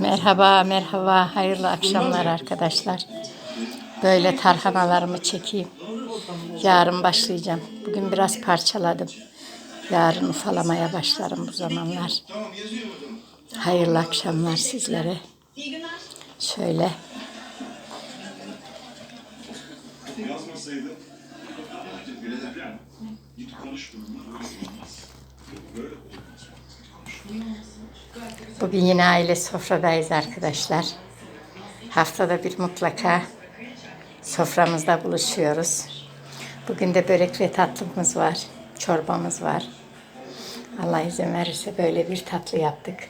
Merhaba, merhaba. Hayırlı akşamlar arkadaşlar. Böyle tarhanalarımı çekeyim. Yarın başlayacağım. Bugün biraz parçaladım. Yarın ufalamaya başlarım bu zamanlar. Hayırlı akşamlar sizlere. Şöyle Yazmasaydı böyle olmaz. Böyle olmaz. Bugün yine aile sofradayız arkadaşlar. Haftada bir mutlaka soframızda buluşuyoruz. Bugün de börek ve tatlımız var. Çorbamız var. Allah izin verirse böyle bir tatlı yaptık.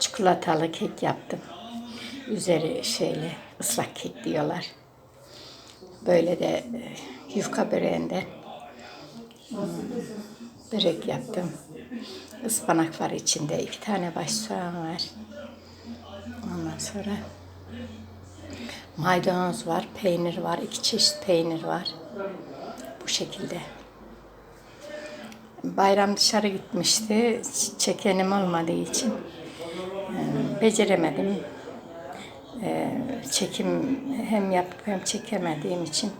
Çikolatalı kek yaptım. Üzeri şeyle ıslak kek diyorlar. Böyle de e, yufka böreğinde hmm, börek yaptım. Ispanak var içinde. iki tane baş soğan var. Ondan sonra maydanoz var, peynir var. iki çeşit peynir var. Bu şekilde. Bayram dışarı gitmişti. Çekenim olmadığı için beceremedim. Çekim hem yapıp hem çekemediğim için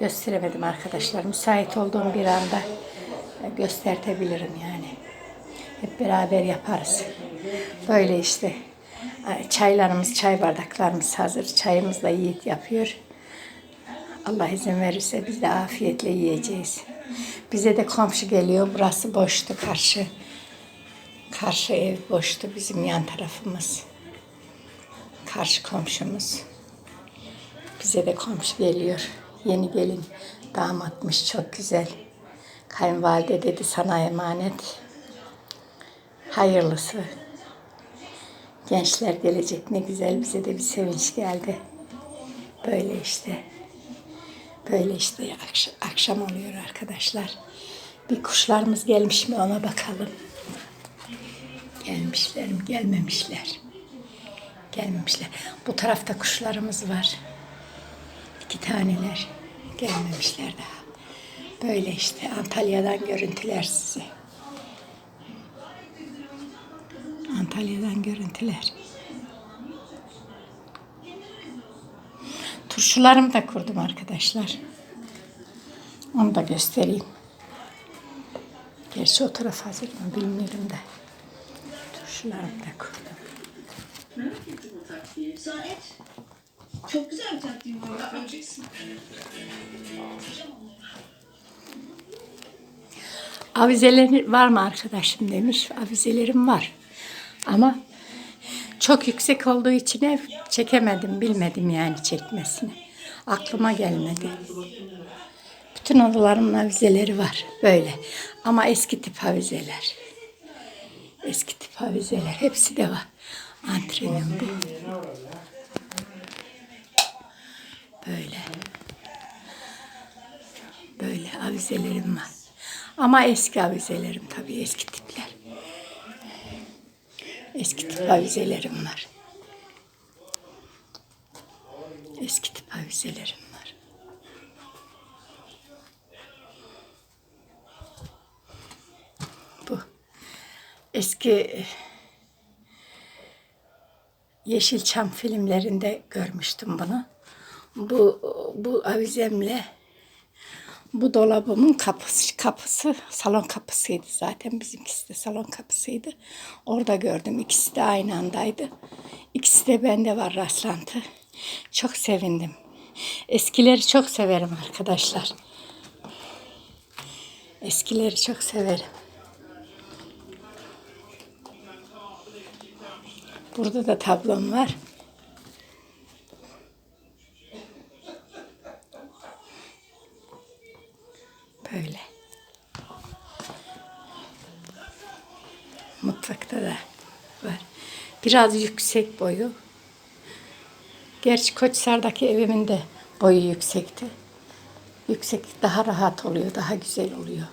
gösteremedim arkadaşlar. Müsait olduğum bir anda göstertebilirim yani. Hep beraber yaparız. Böyle işte çaylarımız, çay bardaklarımız hazır. Çayımız da Yiğit yapıyor. Allah izin verirse biz de afiyetle yiyeceğiz. Bize de komşu geliyor. Burası boştu karşı. Karşı ev boştu bizim yan tarafımız. Karşı komşumuz. Bize de komşu geliyor. Yeni gelin damatmış çok güzel. Kayınvalide dedi sana emanet. Hayırlısı. Gençler gelecek ne güzel bize de bir sevinç geldi. Böyle işte. Böyle işte akşam, akşam oluyor arkadaşlar. Bir kuşlarımız gelmiş mi ona bakalım. Gelmişler mi? Gelmemişler. Gelmemişler. Bu tarafta kuşlarımız var. İki taneler. Gelmemişler daha. Böyle işte Antalya'dan görüntüler size. Antalya'dan görüntüler. Turşularımı da kurdum arkadaşlar. Onu da göstereyim. Gerçi o taraf hazır mı bilmiyorum da. Turşularımı da kurdum. Merak Çok güzel bir taktiğim var. Göreceksin. Avizeleri var mı arkadaşım demiş. Avizelerim var. Ama çok yüksek olduğu için ev çekemedim, bilmedim yani çekmesini. Aklıma gelmedi. Bütün odalarımın avizeleri var böyle. Ama eski tip avizeler. Eski tip avizeler hepsi de var. Antrenim bu. Böyle. Böyle avizelerim var. Ama eski avizelerim tabii eski tipler. Eski tip avizelerim var. Eski tip avizelerim var. Bu eski Yeşilçam filmlerinde görmüştüm bunu. Bu bu avizemle bu dolabımın kapısı, kapısı salon kapısıydı zaten. Bizimkisi de salon kapısıydı. Orada gördüm. İkisi de aynı andaydı. İkisi de bende var rastlantı. Çok sevindim. Eskileri çok severim arkadaşlar. Eskileri çok severim. Burada da tablom var. Böyle. Mutfakta da var. Biraz yüksek boyu. Gerçi Koçsar'daki evimin de boyu yüksekti. Yüksek daha rahat oluyor, daha güzel oluyor.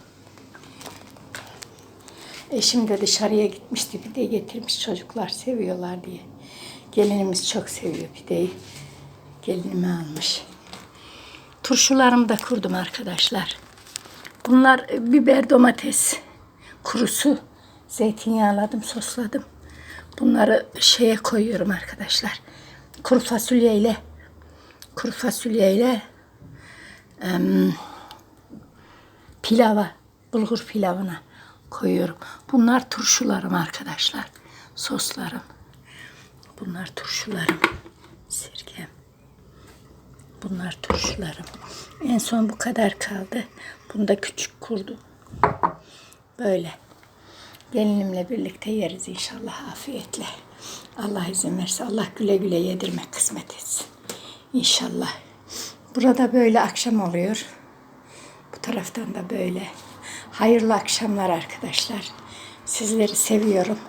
Eşim de dışarıya gitmişti pide getirmiş çocuklar seviyorlar diye. Gelinimiz çok seviyor pideyi. Gelinime almış. Turşularımı da kurdum arkadaşlar. Bunlar e, biber domates kurusu. Zeytinyağladım, sosladım. Bunları şeye koyuyorum arkadaşlar. Kuru fasulyeyle kuru fasulyeyle em, pilava, bulgur pilavına koyuyorum. Bunlar turşularım arkadaşlar. Soslarım. Bunlar turşularım. Sirkem. Bunlar turşularım. En son bu kadar kaldı. Bunu da küçük kurdum. Böyle. Gelinimle birlikte yeriz inşallah afiyetle. Allah izin verirse Allah güle güle yedirmek kısmet etsin. İnşallah. Burada böyle akşam oluyor. Bu taraftan da böyle. Hayırlı akşamlar arkadaşlar. Sizleri seviyorum.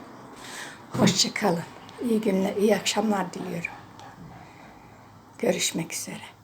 Hoşça kalın. İyi günler, iyi akşamlar diliyorum. Görüşmek üzere.